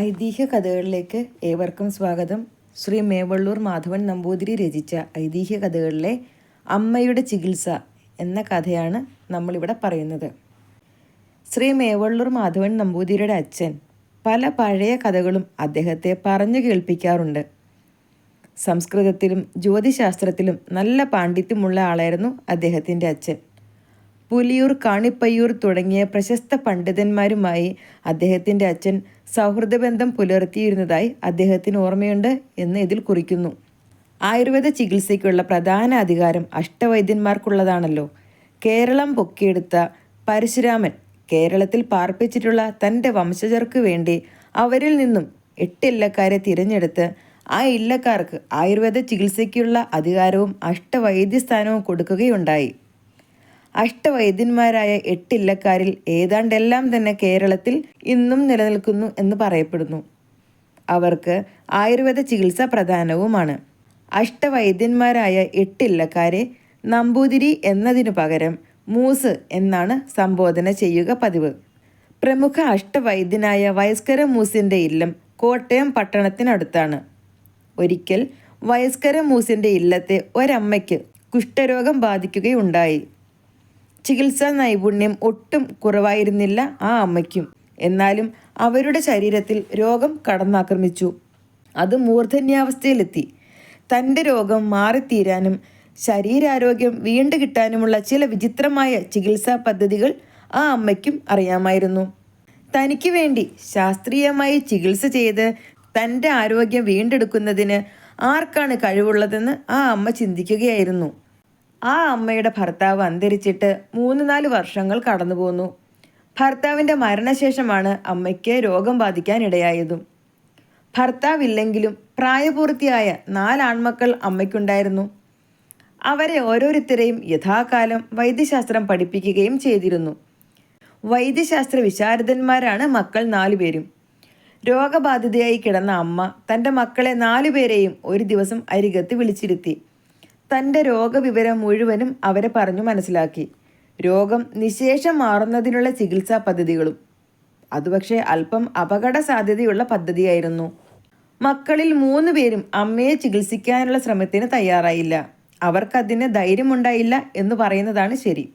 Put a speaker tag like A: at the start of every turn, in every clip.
A: ഐതിഹ്യ കഥകളിലേക്ക് ഏവർക്കും സ്വാഗതം. ശ്രീ മേവള്ളൂർ മാധവൻ നമ്പൂതിരി രചിച്ച ഐതിഹ്യ കഥകളിലെ അമ്മയുടെ ചികിത്സ എന്ന കഥയാണ് നമ്മളിവിടെ പറയുന്നത്. ശ്രീ മേവള്ളൂർ മാധവൻ നമ്പൂതിരിയുടെ അച്ഛൻ പല പഴയ കഥകളും അദ്ദേഹത്തെ പറഞ്ഞു കേൾപ്പിക്കാറുണ്ട്. സംസ്കൃതത്തിലും ജ്യോതിശാസ്ത്രത്തിലും നല്ല പാണ്ഡിത്യമുള്ള ആളായിരുന്നു അദ്ദേഹത്തിന്റെ അച്ഛൻ. പുലിയൂർ കാണിപ്പയ്യൂർ തുടങ്ങിയ പ്രശസ്ത പണ്ഡിതന്മാരുമായി അദ്ദേഹത്തിന്റെ അച്ഛൻ സൗഹൃദബന്ധം പുലർത്തിയിരുന്നതായി അദ്ദേഹത്തിന് ഓർമ്മയുണ്ട് എന്ന് ഇതിൽ കുറിക്കുന്നു. ആയുർവേദ ചികിത്സയ്ക്കുള്ള പ്രധാന അധികാരം അഷ്ടവൈദ്യന്മാർക്കുള്ളതാണല്ലോ. കേരളം പൊക്കിയെടുത്ത പരശുരാമൻ കേരളത്തിൽ പാർപ്പിച്ചിട്ടുള്ള തന്റെ വംശജർക്ക് വേണ്ടി അവരിൽ നിന്നും എട്ട് ഇല്ലക്കാരെ തിരഞ്ഞെടുത്ത് ആ ഇല്ലക്കാർക്ക് ആയുർവേദ ചികിത്സയ്ക്കുള്ള അധികാരവും അഷ്ടവൈദ്യസ്ഥാനവും കൊടുക്കുകയുണ്ടായി. അഷ്ടവൈദ്യന്മാരായ എട്ടില്ലക്കാരിൽ ഏതാണ്ടെല്ലാം തന്നെ കേരളത്തിൽ ഇന്നും നിലനിൽക്കുന്നു എന്ന് പറയപ്പെടുന്നു. അവർക്ക് ആയുർവേദ ചികിത്സ പ്രധാനവുമാണ് അഷ്ടവൈദ്യന്മാരായ എട്ടില്ലക്കാരെ നമ്പൂതിരി എന്നതിനു പകരം മൂസ് എന്നാണ് സംബോധന ചെയ്യുക പതിവ്. പ്രമുഖ അഷ്ടവൈദ്യനായ വയസ്കര മൂസിന്റെ ഇല്ലം കോട്ടയം പട്ടണത്തിനടുത്താണ്. ഒരിക്കൽ വയസ്കര മൂസിന്റെ ഇല്ലത്തെ ഒരമ്മയ്ക്ക് കുഷ്ഠരോഗം ബാധിക്കുകയുണ്ടായി. ചികിത്സാ നൈപുണ്യം ഒട്ടും കുറവായിരുന്നില്ല ആ അമ്മയ്ക്കും. എന്നാലും അവരുടെ ശരീരത്തിൽ രോഗം കടന്നാക്രമിച്ചു. അത് മൂർധന്യാവസ്ഥയിലെത്തി. തന്റെ രോഗം മാറിത്തീരാനും ശരീരാരോഗ്യം വീണ്ടു കിട്ടാനുമുള്ള ചില വിചിത്രമായ ചികിത്സാ പദ്ധതികൾ ആ അമ്മയ്ക്കും അറിയാമായിരുന്നു. തനിക്ക് വേണ്ടി ശാസ്ത്രീയമായി ചികിത്സ ചെയ്ത് തന്റെ ആരോഗ്യം വീണ്ടെടുക്കുന്നതിന് ആർക്കാണ് കഴിവുള്ളതെന്ന് ആ അമ്മ ചിന്തിക്കുകയായിരുന്നു. ആ അമ്മയുടെ ഭർത്താവ് അന്തരിച്ചിട്ട് മൂന്ന് നാല് വർഷങ്ങൾ കടന്നു പോന്നു. ഭർത്താവിന്റെ മരണശേഷമാണ് അമ്മയ്ക്ക് രോഗം ബാധിക്കാൻ ഇടയായതും ഭർത്താവില്ലെങ്കിലും പ്രായപൂർത്തിയായ നാലാൺമക്കൾ അമ്മയ്ക്കുണ്ടായിരുന്നു. അവരെ ഓരോരുത്തരെയും യഥാകാലം വൈദ്യശാസ്ത്രം പഠിപ്പിക്കുകയും ചെയ്തിരുന്നു. വൈദ്യശാസ്ത്ര വിശാരദന്മാരാണ് മക്കൾ നാലുപേരും രോഗബാധിതയായി കിടന്ന അമ്മ തന്റെ മക്കളെ നാലുപേരെയും ഒരു ദിവസം അരികത്ത് വിളിച്ചിരുത്തി. തന്റെ രോഗവിവരം മുഴുവനും അവരെ പറഞ്ഞു മനസ്സിലാക്കി. രോഗം നിശേഷം മാറുന്നതിനുള്ള ചികിത്സാ പദ്ധതികളും. അതുപക്ഷെ അല്പം അപകട സാധ്യതയുള്ള പദ്ധതിയായിരുന്നു. മക്കളിൽ മൂന്ന് പേരും അമ്മയെ ചികിത്സിക്കാനുള്ള ശ്രമത്തിന് തയ്യാറായില്ല. അവർക്കതിന് ധൈര്യമുണ്ടായില്ല എന്ന് പറയുന്നതാണ് ശരി.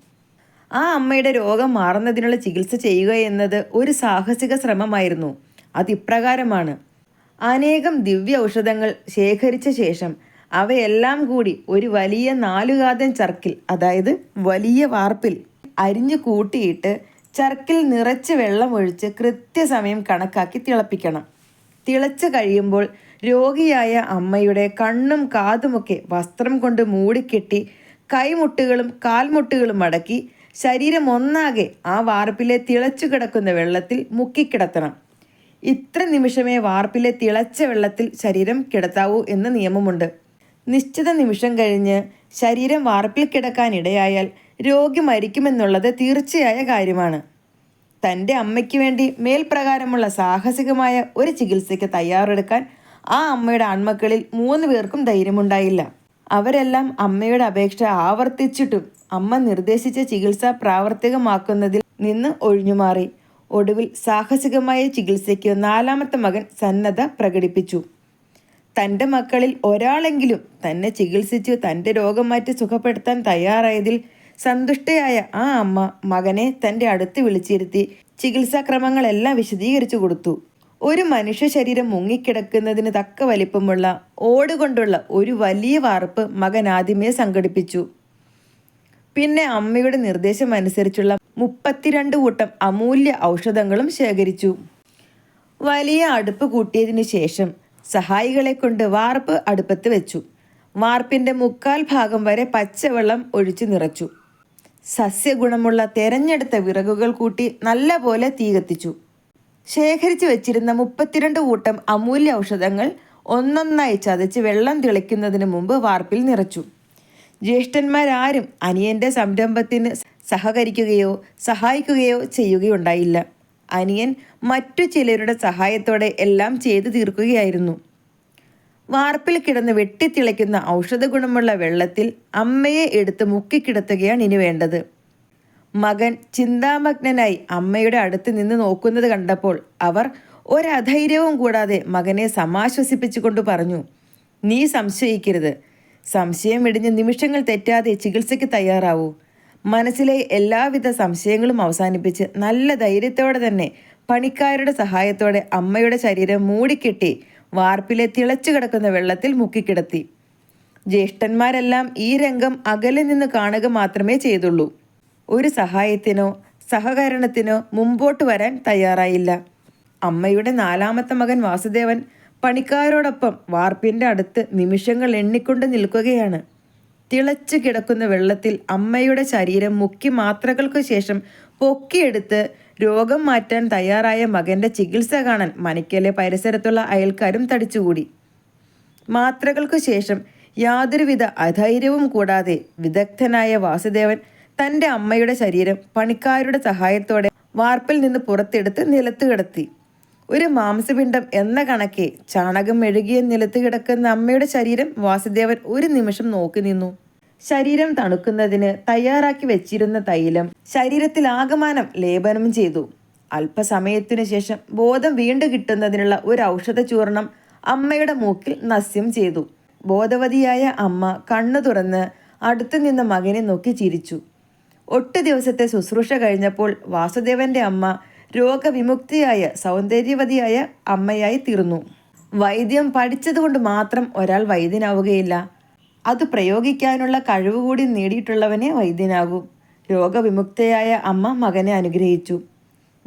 A: ആ അമ്മയുടെ രോഗം മാറുന്നതിനുള്ള ചികിത്സ ചെയ്യുക എന്നത് ഒരു സാഹസിക ശ്രമമായിരുന്നു. അതിപ്രകാരമാണ്. അനേകം ദിവ്യ ഔഷധങ്ങൾ ശേഖരിച്ച ശേഷം അവയെല്ലാം കൂടി ഒരു വലിയ നാലുകാതൻ ചർക്കിൽ അതായത് വലിയ വാർപ്പിൽ അരിഞ്ഞു കൂട്ടിയിട്ട് ചർക്കിൽ നിറച്ച് വെള്ളം ഒഴിച്ച് കൃത്യസമയം കണക്കാക്കി തിളപ്പിക്കണം. തിളച്ച് കഴിയുമ്പോൾ രോഗിയായ അമ്മയുടെ കണ്ണും കാതുമൊക്കെ വസ്ത്രം കൊണ്ട് മൂടിക്കെട്ടി കൈമുട്ടുകളും കാൽമുട്ടുകളും മടക്കി ശരീരം ഒന്നാകെ ആ വാർപ്പിലെ തിളച്ചു കിടക്കുന്ന വെള്ളത്തിൽ മുക്കിക്കിടത്തണം. ഇത്ര നിമിഷമേ വാർപ്പിലെ തിളച്ച വെള്ളത്തിൽ ശരീരം കിടത്താവൂ എന്ന് നിയമമുണ്ട്. നിശ്ചിത നിമിഷം കഴിഞ്ഞ് ശരീരം വാർപ്പിൽ കിടക്കാനിടയായാൽ രോഗി മരിക്കുമെന്നുള്ളത് തീർച്ചയായ കാര്യമാണ്. തന്റെ അമ്മയ്ക്ക് വേണ്ടി മേൽപ്രകാരമുള്ള സാഹസികമായ ഒരു ചികിത്സയ്ക്ക് തയ്യാറെടുക്കാൻ ആ അമ്മയുടെ ആൺമക്കളിൽ മൂന്ന് പേർക്കും ധൈര്യമുണ്ടായില്ല. അവരെല്ലാം അമ്മയുടെ അപേക്ഷ ആവർത്തിച്ചിട്ടും അമ്മ നിർദ്ദേശിച്ച ചികിത്സ പ്രാവർത്തികമാക്കുന്നതിൽ നിന്ന് ഒഴിഞ്ഞുമാറി. ഒടുവിൽ സാഹസികമായ ചികിത്സയ്ക്ക് നാലാമത്തെ മകൻ സന്നദ്ധ പ്രകടിപ്പിച്ചു. തന്റെ മക്കളിൽ ഒരാളെങ്കിലും തന്നെ ചികിത്സിച്ച് തന്റെ രോഗം മാറ്റി സുഖപ്പെടുത്താൻ തയ്യാറായതിൽ സന്തുഷ്ടയായ ആ അമ്മ മകനെ തന്റെ അടുത്ത് വിളിച്ചിരുത്തി ചികിത്സാക്രമങ്ങളെല്ലാം വിശദീകരിച്ചു കൊടുത്തു. ഒരു മനുഷ്യ ശരീരം മുങ്ങിക്കിടക്കുന്നതിന് തക്ക വലിപ്പമുള്ള ഓടുകൊണ്ടുള്ള ഒരു വലിയ വാർപ്പ് മകൻ ആദ്യമേ സംഘടിപ്പിച്ചു. പിന്നെ അമ്മയുടെ നിർദ്ദേശം അനുസരിച്ചുള്ള മുപ്പത്തിരണ്ട് കൂട്ടം അമൂല്യ ഔഷധങ്ങളും ശേഖരിച്ചു. വലിയ അടുപ്പ് കൂട്ടിയതിനു ശേഷം സഹായികളെ കൊണ്ട് വാർപ്പ് അടുപ്പത്ത് വെച്ചു. വാർപ്പിന്റെ മുക്കാൽ ഭാഗം വരെ പച്ചവെള്ളം ഒഴിച്ചു നിറച്ചു. സസ്യഗുണമുള്ള തെരഞ്ഞെടുത്ത വിറകുകൾ കൂട്ടി നല്ലപോലെ തീ കത്തിച്ചു. ശേഖരിച്ചു വെച്ചിരുന്ന മുപ്പത്തിരണ്ട് കൂട്ടം അമൂല്യ ഔഷധങ്ങൾ ഒന്നൊന്നായി ചതച്ച് വെള്ളം തിളയ്ക്കുന്നതിന് മുമ്പ് വാർപ്പിൽ നിറച്ചു. ജ്യേഷ്ഠന്മാരാരും അനിയന്റെ സംരംഭത്തിന് സഹകരിക്കുകയോ സഹായിക്കുകയോ ചെയ്യുകയുണ്ടായില്ല. അനിയൻ മറ്റു ചിലരുടെ സഹായത്തോടെ എല്ലാം ചെയ്തു തീർക്കുകയായിരുന്നു. വാർപ്പിൽ കിടന്ന് വെട്ടിത്തിളയ്ക്കുന്ന ഔഷധ ഗുണമുള്ള വെള്ളത്തിൽ അമ്മയെ എടുത്ത് മുക്കിക്കിടത്തുകയാണ് ഇനി വേണ്ടത്. മകൻ ചിന്താമഗ്നനായി അമ്മയുടെ അടുത്ത് നിന്ന് നോക്കുന്നത് കണ്ടപ്പോൾ അവർ ഒരധൈര്യവും കൂടാതെ മകനെ സമാശ്വസിപ്പിച്ചുകൊണ്ട് പറഞ്ഞു നീ സംശയിക്കരുത്. സംശയം വെടിഞ്ഞ് നിമിഷങ്ങൾ തെറ്റാതെ ചികിത്സയ്ക്ക് തയ്യാറാവൂ. മനസ്സിലെ എല്ലാവിധ സംശയങ്ങളും അവസാനിപ്പിച്ച് നല്ല ധൈര്യത്തോടെ തന്നെ പണിക്കാരുടെ സഹായത്തോടെ അമ്മയുടെ ശരീരം മൂടിക്കെട്ടി വാർപ്പിലെ തിളച്ചു കിടക്കുന്ന വെള്ളത്തിൽ മുക്കിക്കിടത്തി. ജ്യേഷ്ഠന്മാരെല്ലാം ഈ രംഗം അകലെ നിന്ന് കാണുക മാത്രമേ ചെയ്തുള്ളൂ. ഒരു സഹായത്തിനോ സഹകരണത്തിനോ മുമ്പോട്ട് വരാൻ തയ്യാറായില്ല. അമ്മയുടെ നാലാമത്തെ മകൻ വാസുദേവൻ പണിക്കാരോടൊപ്പം വാർപ്പിന്റെ അടുത്ത് നിമിഷങ്ങൾ എണ്ണിക്കൊണ്ട് നിൽക്കുകയാണ്. തിളച്ചു കിടക്കുന്ന വെള്ളത്തിൽ അമ്മയുടെ ശരീരം മുക്കി മാത്രകൾക്ക് ശേഷം പൊക്കിയെടുത്ത് രോഗം മാറ്റാൻ തയ്യാറായ മകന്റെ ചികിത്സ കാണാൻ മണിക്കലെ പരിസരത്തുള്ള അയൽക്കാരും തടിച്ചുകൂടി. മാത്രകൾക്കു ശേഷം യാതൊരുവിധ അധൈര്യവും കൂടാതെ വിദഗ്ധനായ വാസുദേവൻ തന്റെ അമ്മയുടെ ശരീരം പണിക്കാരുടെ സഹായത്തോടെ വാർപ്പിൽ നിന്ന് പുറത്തെടുത്ത് നിലത്ത് കിടത്തി. ഒരു മാംസപിണ്ഡം എന്ന കണക്കെ ചാണകം മെഴുകിയ നിലത്ത് കിടക്കുന്ന അമ്മയുടെ ശരീരം വാസുദേവൻ ഒരു നിമിഷം നോക്കി നിന്നു. ശരീരം തണുക്കുന്നതിന് തയ്യാറാക്കി വെച്ചിരുന്ന തൈലം ശരീരത്തിൽ ആകമാനം ലേപനം ചെയ്തു. അല്പസമയത്തിനു ശേഷം ബോധം വീണ്ടും കിട്ടുന്നതിനുള്ള ഒരു ഔഷധ ചൂർണം അമ്മയുടെ മൂക്കിൽ നസ്യം ചെയ്തു. ബോധവതിയായ അമ്മ കണ്ണു തുറന്ന് അടുത്തു നിന്ന് മകനെ നോക്കി ചിരിച്ചു. ഒട്ടു ദിവസത്തെ ശുശ്രൂഷ കഴിഞ്ഞപ്പോൾ വാസുദേവന്റെ അമ്മ രോഗവിമുക്തിയായ സൗന്ദര്യവതിയായ അമ്മയായി തീർന്നു. വൈദ്യം പഠിച്ചതുകൊണ്ട് മാത്രം ഒരാൾ വൈദ്യനാവുകയില്ല. അത് പ്രയോഗിക്കാനുള്ള കഴിവ് കൂടി നേടിയിട്ടുള്ളവനെ വൈദ്യനാകും. രോഗവിമുക്തയായ അമ്മ മകനെ അനുഗ്രഹിച്ചു.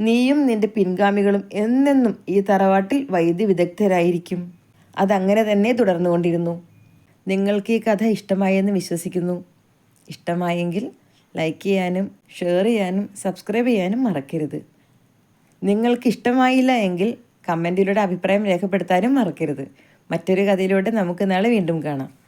A: നീയും നിന്റെ പിൻഗാമികളും എന്നെന്നും ഈ തറവാട്ടിൽ വൈദ്യ വിദഗ്ധരായിരിക്കും അതങ്ങനെ തന്നെ തുടർന്നുകൊണ്ടിരുന്നു. നിങ്ങൾക്ക് ഈ കഥ ഇഷ്ടമായെന്ന് വിശ്വസിക്കുന്നു. ഇഷ്ടമായെങ്കിൽ ലൈക്ക് ചെയ്യാനും ഷെയർ ചെയ്യാനും സബ്സ്ക്രൈബ് ചെയ്യാനും മറക്കരുത്. നിങ്ങൾക്ക് ഇഷ്ടമായില്ല എങ്കിൽ കമന്റിലൂടെ അഭിപ്രായം രേഖപ്പെടുത്താനും മറക്കരുത്. മറ്റൊരു കഥയിലൂടെ നമുക്ക് നാളെ വീണ്ടും കാണാം.